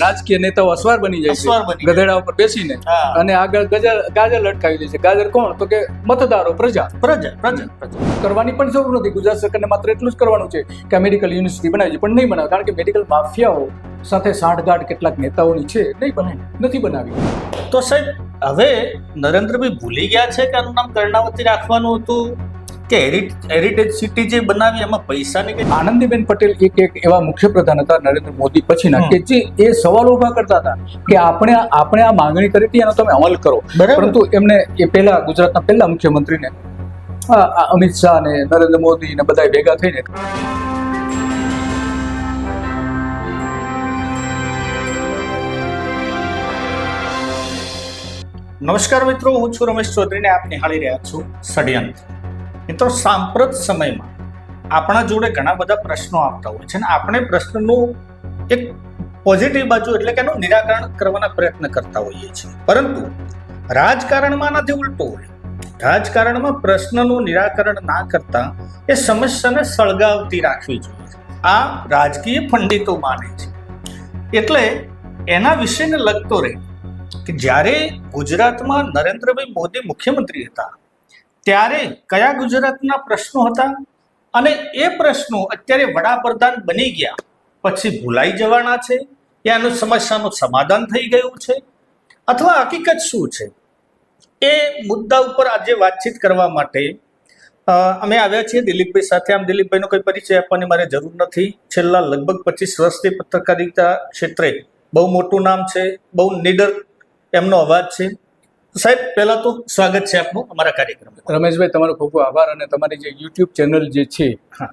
રાજકીય નેતાઓ અસવાર બની જાય છે. બની. ગધેડા ઉપર બેસીને. અને આગળ ગજર ગાજર લટકાવી દે છે. ગાજર કોણ? તો કે મતદારો પ્રજા. પ્રજા પ્રજા કરવાની પણ જરૂર નથી. ગુજરાત સરકારને માત્ર એટલું જ કરવાનું છે કે મેડિકલ યુનિવર્સિટી બનાવી છે. પણ નહીં બનાવે. કારણ કે મેડિકલ માફિયાઓ સાથે સાંઠગાંઠ કેટલાક નેતાઓની છે. નહીં બનાવી નથી બનાવી. તો સાહેબ હવે નરેન્દ્રભાઈ ભૂલી ગયા છે કે આનું નામ કર્ણાવતી રાખવાનું હતું? કે હેરિટેજ સિટી જે બનાવી એમાં પૈસાની કઈ આનંદીબેન પટેલ એક એક એવા મુખ્યપ્રધાન હતા નરેન્દ્ર મોદી પછીના કે જે એ સવાલો ઊભા કરતા હતા કે આપણે આપણે આ માંગણી કરી હતી એનો તમે અમલ કરો. પરંતુ એમને એ પહેલા ગુજરાતના પહેલા મુખ્યમંત્રીને અમિત શાહ ને નરેન્દ્ર મોદી ને બધા ભેગા થઈને નમસ્કાર મિત્રો હું છું રમેશ ચૌધરીને આપ નિહાળી રહ્યા છું ષડયંત્ર. મિત્રો સાંપ્રત સમયમાં આપણા જોડે ઘણા બધા પ્રશ્નો આવતા હોય છે અને આપણે પ્રશ્નનું એક પોઝિટિવ બાજુ એટલે કે એનું નિરાકરણ કરવાના પ્રયત્ન કરતા હોઈએ છીએ. પરંતુ રાજકારણમાં નથી ઉલટું હોય, રાજકારણમાં પ્રશ્નનું નિરાકરણ ના કરતા એ સમસ્યાને સળગાવતી રાખવી જોઈએ. આ રાજકીય પંડિતો માને છે. એટલે એના વિશેને લગતો રહે કે જ્યારે ગુજરાતમાં નરેન્દ્રભાઈ મોદી મુખ્યમંત્રી હતા ત્યારે કયા ગુજરાતના પ્રશ્નો હતા? અને એ પ્રશ્નો અત્યારે વડાપ્રધાન બની ગયા. પછી ભૂલાઈ જવાના છે. યાનું સમસ્યાનું સમાધાન થઈ ગયું છે. અથવા હકીકત શું છે? એ મુદ્દા ઉપર આજે વાતચીત કરવા માટે અમે આવ્યા છીએ દિલીપભાઈ સાથે. આમ દિલીપભાઈનો કોઈ પરિચય આપવાની મારે જરૂર નથી. છેલ્લા લગભગ પચીસ વર્ષથી પત્રકારિતા ક્ષેત્રે બહુ મોટું નામ છે, બહુ નિડર એમનો અવાજ છે. સાહેબ પહેલાં તો સ્વાગત છે આપનું અમારા કાર્યક્રમ રમેશભાઈ તમારો ખૂબ ખૂબ આભાર અને તમારી જે યુટ્યુબ ચેનલ જે છે.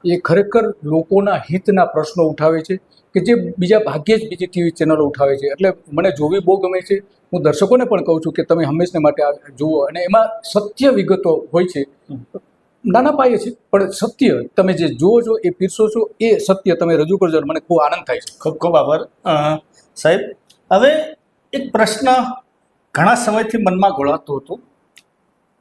એ ખરેખર લોકોના હિતના પ્રશ્નો ઉઠાવે છે કે જે બીજા ભાગ્યે જ બીજી ટીવી ચેનલો ઉઠાવે છે. એટલે મને જોવી બહુ ગમે છે. હું દર્શકોને પણ કહું છું કે તમે હંમેશને માટે જુઓ અને એમાં સત્ય વિગતો હોય છે. નાના પાયે છે પણ સત્ય તમે જે જુઓ છો એ પીરસો છો એ સત્ય તમે રજૂ કરજો મને ખૂબ આનંદ થાય છે. ખૂબ ખૂબ આભાર. સાહેબ હવે એક પ્રશ્ન ઘણા સમયથી મનમાં ગોળાતું હતું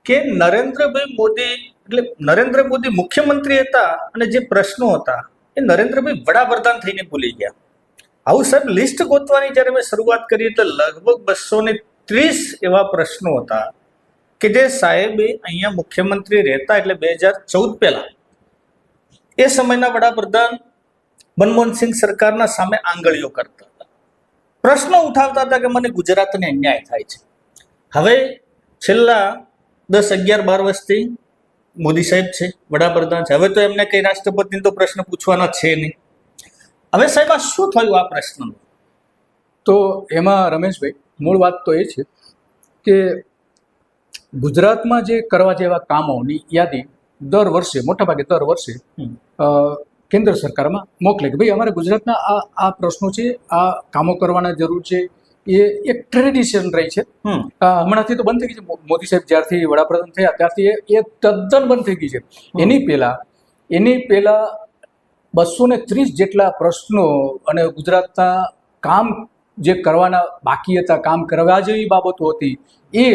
કે નરેન્દ્રભાઈ મોદી, એટલે નરેન્દ્ર મોદી મુખ્યમંત્રી હતા અને જે પ્રશ્નો હતા, એ નરેન્દ્રભાઈ વડાપ્રધાન થઈને ભૂલી ગયા. આવું સાહેબ લિસ્ટ ગોતવાની જ્યારે મેં શરૂઆત કરી તો લગભગ બસો ને ત્રીસ એવા પ્રશ્નો હતા કે જે સાહેબે અહીંયા મુખ્યમંત્રી રહેતા એટલે બે હજાર ચૌદ પહેલા. એ સમયના વડાપ્રધાન મનમોહનસિંહ સરકારના સામે આંગળીઓ કરતા. પ્રશ્નો ઉઠાવતા હતા કે મને ગુજરાતને અન્યાય થાય છે. હવે છેલ્લા દસ અગિયાર બાર વર્ષથી મોદી સાહેબ છે વડાપ્રધાન છે. હવે તો એમને કઈ રાષ્ટ્રપતિને તો પ્રશ્ન પૂછવાના છે નહીં. હવે સાહેબ આ શું થયું આ પ્રશ્નનું? તો એમાં રમેશભાઈ મૂળ વાત તો એ છે કે ગુજરાતમાં જે કરવા જેવા કામોની યાદી દર વર્ષે મોટાભાગે દર વર્ષે કેન્દ્ર સરકારમાં મોકલે કે ભાઈ અમારે ગુજરાતના આ આ પ્રશ્નો છે આ કામો કરવાના જરૂર છે એ એક ટ્રેડિશન રહી છે. હમણાંથી તો બંધ થઈ ગઈ છે. મોદી સાહેબ જ્યારથી વડાપ્રધાન થયા ત્યારથી એ એ તદ્દન બંધ થઈ ગઈ છે. એની પહેલા એની પહેલા બસો ને ત્રીસ જેટલા પ્રશ્નો અને ગુજરાતના કામ જે કરવાના બાકી હતા કામ કરવા જેવી બાબતો હતી એ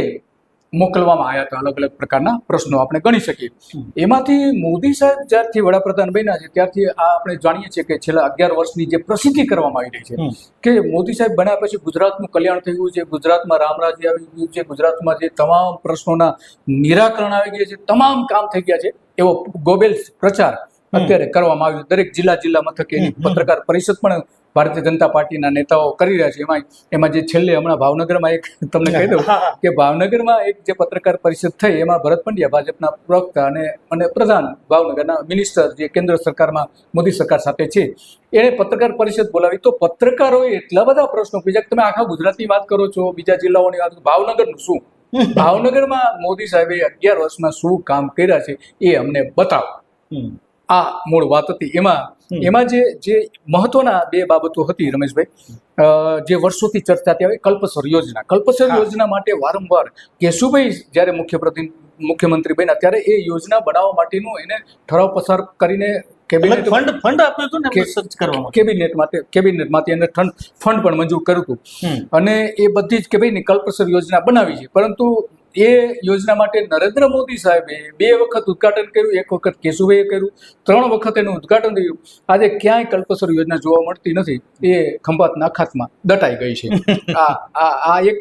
મોકલવામાં આવ્યા હતા અલગ અલગ પ્રકારના પ્રશ્નો આપણે ગણી શકીએ. એમાંથી મોદી સાહેબ જ્યારથી વડાપ્રધાન બન્યા છે ત્યારથી આ આપણે જાણીએ છીએ કે છેલ્લા અગિયાર વર્ષની જે પ્રસિદ્ધિ કરવામાં આવી રહી છે કે મોદી સાહેબ બન્યા પછી ગુજરાતનું કલ્યાણ થયું છે ગુજરાતમાં રામરાજ્ય આવી ગયું છે ગુજરાતમાં જે તમામ પ્રશ્નોના નિરાકરણ આવી ગયા છે તમામ કામ થઈ ગયા છે એવો ગોબેલ પ્રચાર અત્યારે કરવામાં આવ્યું. દરેક જિલ્લા જિલ્લા મથકે એની. પત્રકાર પરિષદ પણ ભારતીય જનતા પાર્ટીના નેતાઓ કરી રહ્યા છે. એમાં એમાં જે છેલ્લે હમણાં ભાવનગરમાં એક તમને કહી દઉં. કે ભાવનગરમાં એક જે પત્રકાર પરિષદ થઈ એમાં ભરત પંડ્યા ભાજપના પ્રવક્તા અને અને પ્રધાન ભાવનગરના મિનિસ્ટર જે કેન્દ્ર સરકારમાં મોદી સરકાર સાથે છે એણે પત્રકાર પરિષદ બોલાવી. તો પત્રકારોએ એટલા બધા પ્રશ્નો પૂછ્યા કે તમે આખા ગુજરાતની વાત કરો છો બીજા જિલ્લાઓની વાત ભાવનગરનું શું? ભાવનગરમાં મોદી સાહેબે અગિયાર વર્ષમાં શું કામ કર્યા છે એ અમને બતાવો. આ મૂળ વાત હતી. એમાં એમાં જે જે મહત્વના બે બાબતો હતી રમેશભાઈ જે વર્ષોથી ચર્ચા ત્યાં આવી કલ્પસર યોજના. કલ્પસર યોજના માટે વારંવાર કેશુભાઈ જ્યારે મુખ્યપ્રધાન મુખ્યમંત્રી બન્યા ત્યારે એ યોજના બનાવવા માટેનું એને ઠરાવ પસાર કરીને કેબિનેટ ફંડ ફંડ આપ્યું હતું ને સર્ચ કરવા કેબિનેટ માટે કેબિનેટમાંથી એને ફંડ ફંડ પણ મંજૂર કર્યું હતું. અને એ બધી જ કે ભાઈ કલ્પસર યોજના બનાવી છે. પરંતુ એ યોજના માટે નરેન્દ્ર મોદી સાહેબે બે વખત ઉદ્ઘાટન કર્યું, એક વખત કેશુભાઈએ કર્યું, ત્રણ વખત એનું ઉદ્ઘાટન થયું. આજે ક્યાંય કલ્પસર યોજના જોવા મળતી નથી, એ ખંભાતના ખાતમાં દટાઈ ગઈ છે. આ આ એક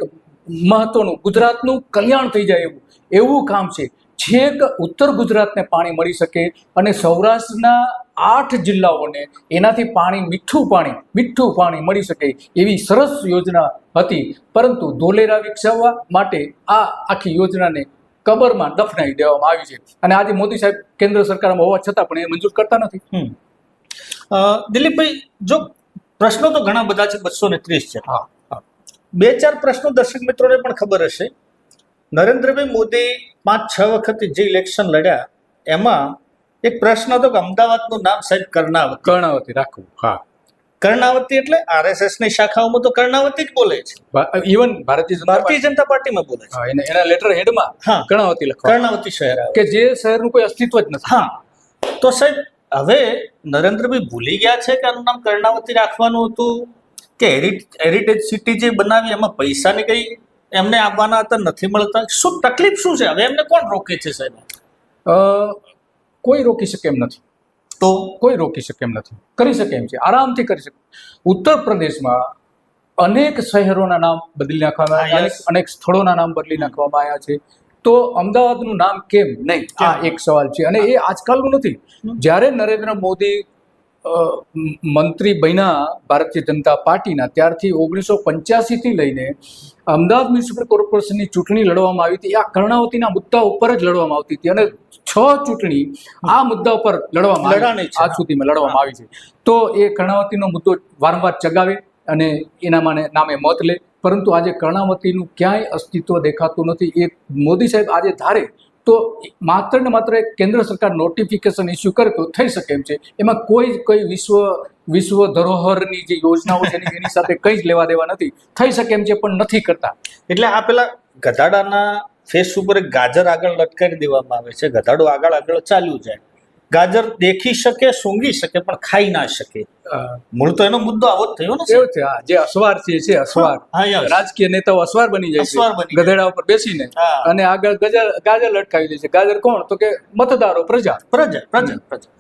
મહત્વનું, ગુજરાતનું કલ્યાણ થઈ જાય એવું એવું કામ છે. છેક ઉત્તર ગુજરાતને પાણી મળી શકે અને સૌરાષ્ટ્રના આઠ જિલ્લાઓને એનાથી પાણી મીઠું પાણી મીઠું પાણી મળી શકે એવી સરસ યોજના હતી. પરંતુ ધોલેરા વિકસાવવા માટે આ આખી યોજનાને કબરમાં દફનાવી દેવામાં આવી છે. અને આજે મોદી સાહેબ કેન્દ્ર સરકારમાં હોવા છતાં પણ એ મંજૂર કરતા નથી. દિલીપભાઈ જો પ્રશ્નો તો ઘણા બધા છે બસો ને ત્રીસ છે. હા. હા બે ચાર પ્રશ્નો દર્શક મિત્રોને પણ ખબર હશે. નરેન્દ્રભાઈ મોદી પાંચ છ વખત જે ઇલેક્શન લડ્યા એમાં એક પ્રશ્ન હતો કે અમદાવાદનું નામ સાહેબ કર્ણાવતી. કર્ણાવતી રાખવું હા. કર્ણાવતી એટલે આરએસએસની શાખાઓમાં તો કર્ણાવતી જ બોલે છે. ઇવન ભારતીય ભારતીય જનતા પાર્ટીમાં બોલે છે. એના લેટર હેડમાં હા કર્ણાવતી લખવા. કર્ણાવતી શહેર કે જે શહેરનું કોઈ અસ્તિત્વ જ નથી. હા. તો સાહેબ હવે નરેન્દ્રભાઈ ભૂલી ગયા છે કે આનું નામ કર્ણાવતી રાખવાનું હતું? કે હેરિટેજ સિટી જે બનાવી એમાં પૈસાની કઈ એમને આપવાના હતા નથી મળતા? શું તકલીફ શું છે? હવે એમને કોણ રોકે છે સાહેબ? કોઈ રોકી શકે એમ નથી. તો? કોઈ રોકી શકે એમ નથી. કરી શકે એમ છે. આરામથી કરી શકે. ઉત્તર પ્રદેશમાં અનેક શહેરોના નામ બદલી નાખવામાં આવ્યા અનેક સ્થળોના નામ બદલી નાખવામાં આવ્યા છે. તો અમદાવાદનું નામ કેમ? નહીં. આ એક સવાલ છે. અને એ આજકાલનું નથી. જ્યારે નરેન્દ્ર મોદી મંત્રી બન્યા ભારતીય જનતા પાર્ટીના. ત્યારથી ઓગણીસો પંચ્યાસીથી લઈને અમદાવાદ મ્યુનિસિપલ કોર્પોરેશનની ચૂંટણી લડવામાં આવી હતી. આ કર્ણાવતીના મુદ્દા ઉપર જ લડવામાં આવતી હતી અને છ ચૂંટણી આ મુદ્દા ઉપર લડવામાં. આજ સુધીમાં લડવામાં આવી છે. તો એ કર્ણાવતીનો મુદ્દો વારંવાર ચગાવે અને એના માને નામે મત લે. પરંતુ આજે કર્ણાવતીનું ક્યાંય અસ્તિત્વ દેખાતું નથી. એ મોદી સાહેબ આજે ધારે તો માત્ર ને માત્ર કેન્દ્ર સરકાર નોટિફિકેશન ઇસ્યુ કરે તો થઈ શકે એમ છે. એમાં કોઈ, કઈ વિશ્વ વિશ્વ ધરોહરની જે યોજનાઓ છે એની સાથે કંઈ જ લેવા દેવા નથી. થઈ શકે એમ છે પણ નથી કરતા. એટલે આ પેલા ગધાડાના ફેસ ઉપર એક ગાજર આગળ લટકાવી દેવામાં આવે છે. ગધાડો આગળ આગળ ચાલ્યું જાય. ગાજર દેખી શકે સૂંઘી શકે પણ ખાઈ ના શકે. મૂળ તો એનો મુદ્દો આવો જ થયો ને એવું છે હા જે અસવાર છે છે અસવાર. રાજકીય નેતાઓ અસવાર બની જાય અસવાર છે બની ગધેડા ઉપર બેસીને. અને આગળ ગજર ગાજર લટકાવી દે છે. ગાજર કોણ? તો કે મતદારો પ્રજા. પ્રજા પ્રજા પ્રજા.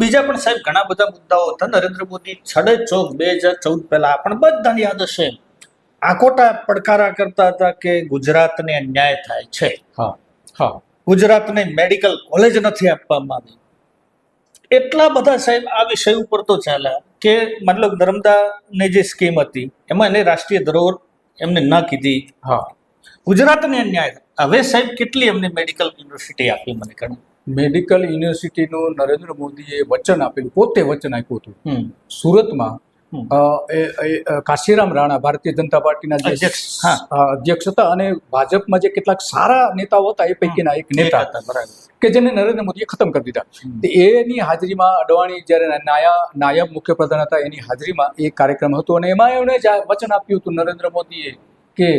બીજા પણ સાહેબ ઘણા બધા મુદ્દાઓ હતા. નરેન્દ્ર મોદી છડે ચોક બે હજાર ચૌદ પહેલા પણ બધાને યાદ હશે આકોટા પડકારા કરતા હતા કે ગુજરાતને અન્યાય થાય છે. હા હા. ગુજરાતને મેડિકલ કોલેજ નથી આપવામાં આવી એટલા બધા સાહેબ આ વિષય ઉપર તો ચાલ્યા કે મતલબ નર્મદાની જે સ્કીમ હતી એમાં એને રાષ્ટ્રીય ધરોહર એમને ન કીધી. હા. ગુજરાતને અન્યાય. થાય. હવે સાહેબ કેટલી એમને મેડિકલ યુનિવર્સિટી આપી મને કહે. મેડિકલ યુનિવર્સિટીનું નરેન્દ્ર મોદીએ વચન આપેલું પોતે વચન આપ્યું હતું. સુરતમાં કાશીરામ રાણા ભારતીય જનતા પાર્ટીના જે અધ્યક્ષ, અધ્યક્ષ હતા અને ભાજપમાં જે કેટલાક સારા નેતાઓ હતા એ પૈકીના એક નેતા હતા, બરાબર. કે જેને નરેન્દ્ર મોદીએ ખતમ કરી દીધા. એની હાજરીમાં અડવાણી જ્યારે નાયા નાયબ મુખ્યપ્રધાન હતા એની હાજરીમાં એ કાર્યક્રમ હતો અને એમાં એમણે વચન આપ્યું હતું નરેન્દ્ર મોદીએ કે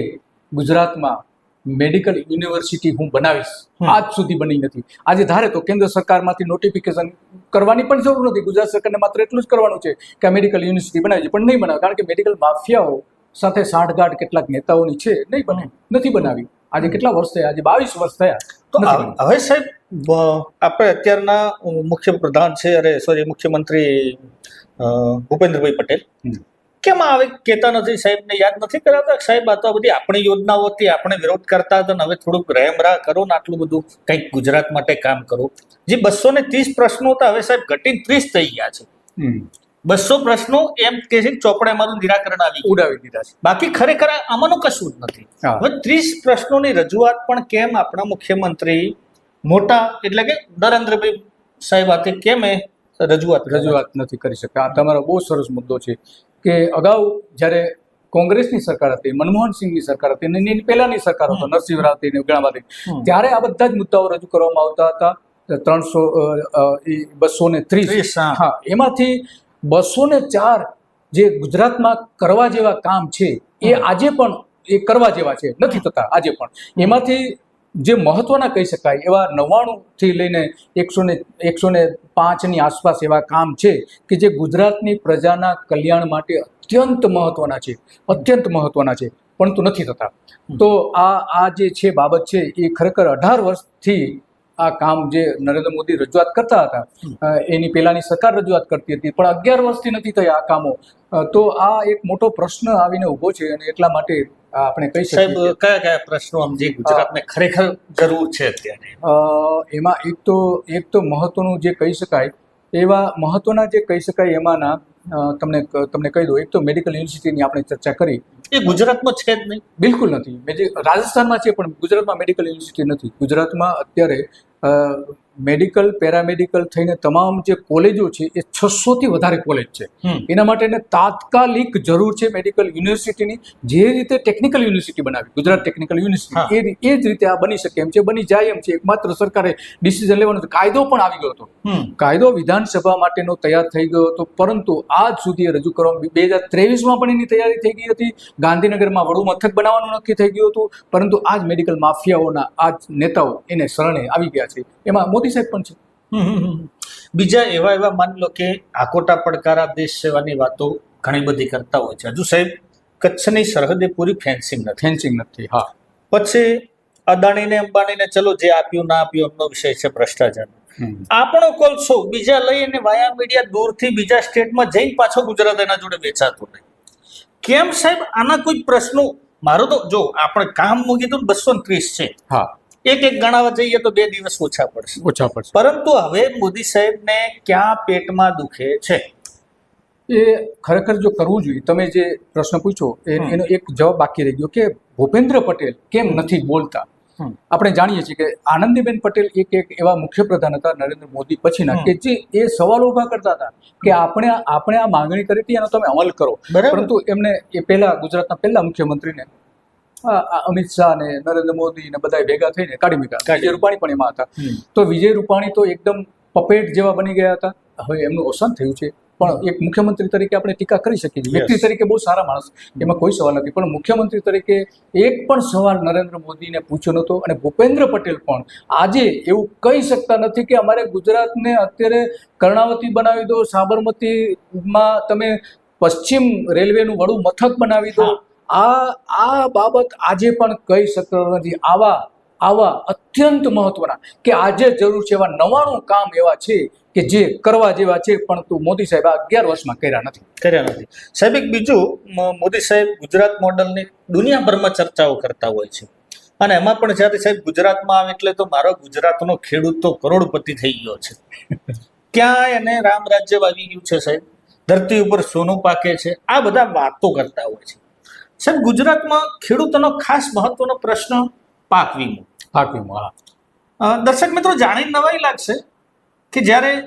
ગુજરાતમાં મેડિકલ યુનિવર્સિટી હું બનાવીશ. આજ સુધી બની નથી. આજે ધારે તો કેન્દ્ર સરકારમાંથી નોટિફિકેશન કરવાની પણ જરૂર નથી. ગુજરાત સરકારને માત્ર એટલું જ કરવાનું છે કે આ મેડિકલ યુનિવર્સિટી બનાવી છે. પણ નહીં બનાવે. કારણ કે મેડિકલ માફિયાઓ સાથે સાંઠગાંઠ કેટલાક નેતાઓની છે. નહીં બને. નથી બનાવી. આજે કેટલા વર્ષ થયા? આજે બાવીસ વર્ષ થયા. તો હવે- સાહેબ આપણે અત્યારના મુખ્ય પ્રધાન છે અરે સોરી મુખ્યમંત્રી ભૂપેન્દ્રભાઈ પટેલ. કેમ આવે કહેતા નથી સાહેબને યાદ નથી કરાવતા? સાહેબ આ તો આ બધી આપણી યોજનાઓ હતી આપણે વિરોધ કરતા હતા હવે થોડુંક રહેમરા કરો ને આટલું બધું કંઈક ગુજરાત માટે કામ કરો. જે બસો ને ત્રીસ પ્રશ્નો હતા હવે સાહેબ ઘટીને ત્રીસ થઈ ગયા છે. બસો પ્રશ્નો એમ કે છે ચોપડે ચોપડામાં નિરાકરણ આવી ઉડાવી દીધા છે. બાકી ખરેખર આમાંનું કશું જ નથી. હવે ત્રીસ પ્રશ્નોની રજૂઆત પણ કેમ આપણા મુખ્યમંત્રી મોટા એટલે કે નરેન્દ્રભાઈ સાહેબ હાથે કેમ એ રજૂઆત રજૂઆત રજૂઆત નથી કરી શકતા? આ તમારો બહુ સરસ મુદ્દો છે. કે અગાઉ જ્યારે કોંગ્રેસની સરકાર હતી મનમોહન સિંહની સરકાર હતી અને એની પહેલાંની સરકાર હતો નરસિંહ રાવ હતી ઘણા ત્યારે આ બધા જ મુદ્દાઓ રજૂ કરવામાં આવતા હતા. ત્રણસો બસો ને ત્રીસ. હા. એમાંથી બસો ને ચાર જે ગુજરાતમાં કરવા જેવા કામ છે એ આજે પણ એ કરવા જેવા છે. નથી થતા આજે પણ. એમાંથી જે મહત્વના કહી શકાય એવા નવ્વાણુંથી લઈને એકસો ને એકસો ને પાંચની આસપાસ એવા કામ છે કે જે ગુજરાતની પ્રજાના કલ્યાણ માટે અત્યંત મહત્વના છે અત્યંત મહત્વના છે પરંતુ નથી થતા. તો આ આ જે છે બાબત છે એ ખરેખર અઢાર વર્ષથી આ કામ જે નરેન્દ્ર મોદી રજૂઆત કરતા હતા એની પહેલાંની સરકાર રજૂઆત કરતી હતી પણ અગિયાર વર્ષથી નથી થયા આ કામો. તો આ એક મોટો પ્રશ્ન આવીને ઊભો છે અને એટલા માટે આપણે કહી સાહેબ કયા કયા પ્રશ્નો આમ જે ગુજરાતને ખરેખર જરૂર છે અત્યારે? એમાં એક તો એક તો મહત્વનું જે કહી શકાય એવા મહત્વના જે કહી શકાય એમાંના તમને તમને કહી દઉં એક તો મેડિકલ યુનિવર્સિટીની આપણે ચર્ચા કરી. એ ગુજરાતમાં છે જ નહીં. બિલકુલ નથી. મેં જે રાજસ્થાનમાં છે પણ ગુજરાતમાં મેડિકલ યુનિવર્સિટી નથી. ગુજરાતમાં અત્યારે અ, મેડિકલ પેરામેડિકલ થઈને તમામ જે કોલેજો છે એ છસોથી વધારે કોલેજ છે. એના માટે એને તાત્કાલિક જરૂર છે મેડિકલ યુનિવર્સિટીની જે રીતે ટેકનિકલ યુનિવર્સિટી બનાવી ગુજરાત ટેકનિકલ યુનિવર્સિટી. એ જ રીતે આ બની શકે એમ છે બની જાય એમ છે. એકમાત્ર સરકારે ડિસિઝન લેવાનો કાયદો પણ આવી ગયો હતો. કાયદો વિધાનસભા માટેનો તૈયાર થઈ ગયો હતો પરંતુ આજ સુધી રજૂ કરવામાં બે હજાર ત્રેવીસમાં પણ એની તૈયારી થઈ ગઈ હતી. ગાંધીનગરમાં વડુ મથક બનાવવાનું નક્કી થઈ ગયું હતું પરંતુ આજ મેડિકલ માફિયાઓના આજ નેતાઓ એને શરણે આવી ગયા છે. એમાં મોદી સાહેબ પણ છે. બીજા એવા એવા માની લો કે આકોટા પડકારા દેશ સેવાની વાતો ઘણી બધી કરતા હોય છે. હજુ સાહેબ કચ્છની સરહદે પૂરી ફેન્સિંગ નથી. ફેન્સિંગ નથી હા. પછી અદાણીને અંબાણીને ચલો જે આપ્યું ના આપ્યું એમનો વિષય છે ભ્રષ્ટાચાર. આપણો કોલસો બીજા લઈ અને વાયા મીડિયા દૂરથી બીજા સ્ટેટમાં જઈને પાછો ગુજરાત એના જોડે વેચાતો નહીં. કેમ સાહેબ? આના કોઈ પ્રશ્નો મારો તો જો આપણે કામ મૂકી તો બસો ત્રીસ છે. હા. એક એક ગણાવવા જઈએ તો બે દિવસ ઓછા પડશે. ઓછા પડશે. પરંતુ હવે મોદી સાહેબને ક્યાં પેટમાં દુખે છે? એ ખરેખર જો કરવું જોઈએ તમે જે પ્રશ્ન પૂછો એનો એક જવાબ બાકી રહી ગયો કે ભૂપેન્દ્ર પટેલ કેમ નથી બોલતા? આપણે જાણીએ છીએ કે આનંદીબેન પટેલ એક એક એવા મુખ્ય પ્રધાન હતા નરેન્દ્ર મોદી પછીના કે જે એ સવાલો ઊભા કરતા હતા કે આપણે આપણે આ માંગણી કરી હતી એનો તમે અમલ કરો. બરાબર. પરંતુ એમને એ પહેલા ગુજરાતના પહેલા મુખ્યમંત્રીને અમિત શાહ ને નરેન્દ્ર મોદી ને બધા ભેગા થઈને કાઢી મૂક્યા. વિજય રૂપાણી પણ એમાં હતા. તો વિજય રૂપાણી તો એકદમ પપેટ જેવા બની ગયા હતા. હવે એમનું અવસાન થયું છે. પણ એક મુખ્યમંત્રી તરીકે આપણે ટીકા કરી શકીએ છીએ. વ્યક્તિ તરીકે બહુ સારા માણસ. એમાં કોઈ સવાલ નથી. પણ મુખ્યમંત્રી તરીકે એક પણ સવાલ નરેન્દ્ર મોદીને પૂછ્યો નહોતો અને ભૂપેન્દ્ર પટેલ પણ આજે એવું કહી શકતા નથી કે અમારે ગુજરાતને અત્યારે કર્ણાવતી બનાવી દો સાબરમતીમાં તમે પશ્ચિમ રેલવેનું વડું મથક બનાવી દો. આ આ બાબત આજે પણ કહી શકતો નથી. આવા આવા અત્યંત મહત્વના કે આજે જરૂર છે એવા નવાણું કામ એવા છે કે જે કરવા જેવા છે પરંતુ મોદી સાહેબ આ અગિયાર વર્ષમાં કર્યા નથી. કર્યા નથી. સાહેબ, એક બીજું મોદી સાહેબ ગુજરાત મોડલની દુનિયાભરમાં ચર્ચાઓ કરતા હોય છે. અને એમાં પણ જ્યારે સાહેબ ગુજરાતમાં આવે એટલે તો મારો ગુજરાતનો ખેડૂત તો કરોડપતિ થઈ ગયો છે. ક્યાં એને રામ રાજ્ય આવી ગયું છે સાહેબ? ધરતી ઉપર સોનું પાકે છે. આ બધા વાતો કરતા હોય છે. સાહેબ ગુજરાતમાં ખેડૂતોનો ખાસ મહત્વનો પ્રશ્ન પાક વીમો. પાકવીમાં હા. અ, દર્શક મિત્રો જાણીને નવાઈ લાગશે કે જ્યારે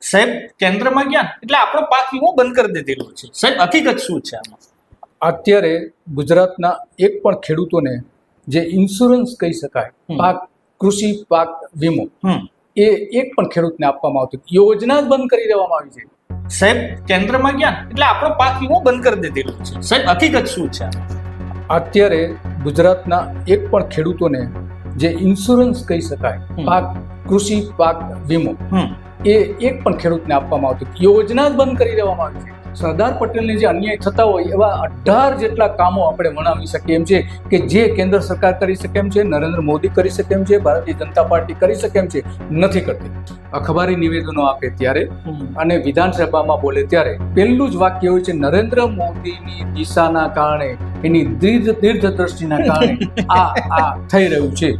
સાહેબ કેન્દ્રમાં ગયા એટલે આપણો પાક વીમો બંધ કરી દીધેલો છે. સાહેબ હકીકત શું છે આમાં? અત્યારે ગુજરાતના એક પણ ખેડૂતોને જે ઇન્સ્યોરન્સ કહી શકાય. પાક કૃષિ પાક વીમો એ એક પણ ખેડૂતને આપવામાં આવતું યોજના જ બંધ કરી દેવામાં આવી છે. સાહેબ કેન્દ્રમાં ગયા એટલે આપણો પાક વીમો બંધ કરી દીધેલો છે. સાહેબ હકીકત શું છે? અત્યારે ગુજરાતના એક પણ ખેડૂતોને જે ઇન્સ્યોરન્સ કહી શકાય. પાક કૃષિ પાક વીમો એ એક પણ ખેડૂતને આપવામાં આવતું. યોજના જ બંધ કરી દેવામાં આવી છે. સરદાર પટેલને જે અન્યાય થતા હોય એવા અઢાર જેટલા કામો આપણે વર્ણવી શકીએ એમ છે કે જે કેન્દ્ર સરકાર કરી શકે એમ છે નરેન્દ્ર મોદી કરી શકે એમ છે ભારતીય જનતા પાર્ટી કરી શકે એમ છે નથી કરતી. અખબારી નિવેદનો આપે ત્યારે અને વિધાનસભામાં બોલે ત્યારે પહેલું જ વાક્ય હોય છે નરેન્દ્ર મોદીની દિશાના કારણે એની દીર્ઘ દીર્ઘ દ્રષ્ટિના કારણે આ આ થઈ રહ્યું છે.